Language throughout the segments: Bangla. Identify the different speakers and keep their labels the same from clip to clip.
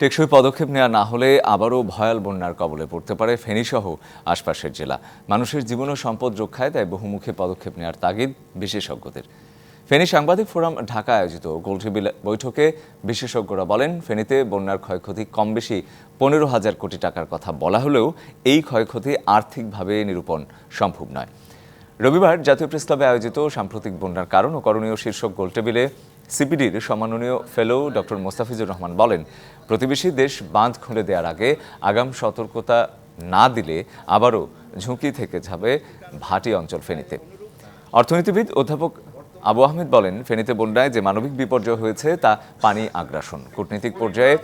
Speaker 1: টেকসই পদক্ষেপ নেওয়া না হলে আবারও ভয়াল বন্যার কবলে পড়তে পারে ফেনীসহ আশপাশের জেলা। মানুষের জীবন ও সম্পদ রক্ষায় তাই বহুমুখী পদক্ষেপ নেওয়ার তাগিদ বিশেষজ্ঞদের। ফেনী সাংবাদিক ফোরাম ঢাকা আয়োজিত গোলটেবিল বৈঠকে বিশেষজ্ঞরা বলেন, ফেনীতে বন্যার ক্ষয়ক্ষতি কম বেশি পনেরো হাজার কোটি টাকার কথা বলা হলেও এই ক্ষয়ক্ষতি আর্থিকভাবে নিরূপণ সম্ভব নয়। রবিবার জাতীয় প্রেস ক্লাবে আয়োজিত সাম্প্রতিক বন্যার কারণ ও করণীয় শীর্ষক গোলটেবিলে সিপিডির সম্মাননীয় ফেলো ডক্টর মোস্তাফিজুর রহমান বলেন, প্রতিবেশী দেশ বাঁধ খুলে দেওয়ার আগে আগাম সতর্কতা না দিলে আবারও ঝুঁকি থেকে যাবে ভাটি অঞ্চল ফেনীতে। অর্থনীতিবিদ অধ্যাপক আবু আহমেদ বলেন, ফেনীতে বন্যায় যে মানবিক বিপর্যয় হয়েছে তা পানি আগ্রাসন। কূটনীতিক পর্যায়ে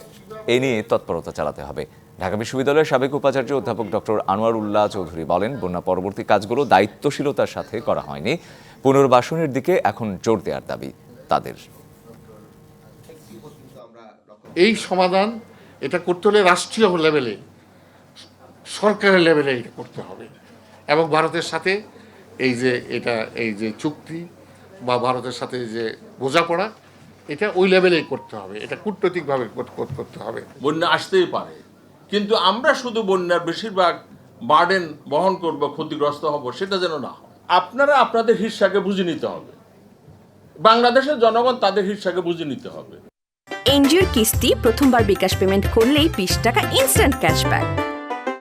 Speaker 1: এ নিয়ে তৎপরতা চালাতে হবে। ঢাকা বিশ্ববিদ্যালয়ের সাবেক উপাচার্য অধ্যাপক ডক্টর আনোয়ার উল্লাহ চৌধুরী বলেন, বন্যা পরবর্তী কাজগুলো দায়িত্বশীলতার সাথে করা হয়নি। পুনর্বাসনের দিকে এখন জোর দেওয়ার দাবি। তাদের।
Speaker 2: এই সমাধান এটা করতে হলে রাষ্ট্রীয় লেভেলে সরকারের লেভেলে এটা করতে হবে। এবং ভারতের সাথে এই যে এটা এই যে চুক্তি বা ভারতের সাথে যে বোঝাপড়া এটা ওই লেভেলেই করতে হবে। এটা কূটনৈতিকভাবে কর- কর- করতে হবে।
Speaker 3: বন্যা আসতেই পারে। কিন্তু আমরা শুধু বন্যার বেশিরভাগ বার্ডেন বহন করব ক্ষতিগ্রস্ত হব সেটা যেন না হয়। আপনারা আপনাদের হিস্সাকে বুঝে নিতে হবে। বাংলাদেশের জনগণ তাদের হিসাবে বুঝে নিতে হবে।
Speaker 4: এনজিওর কিস্তি প্রথমবার বিকাশ পেমেন্ট করলেই বিশ টাকা ইনস্ট্যান্ট ক্যাশব্যাক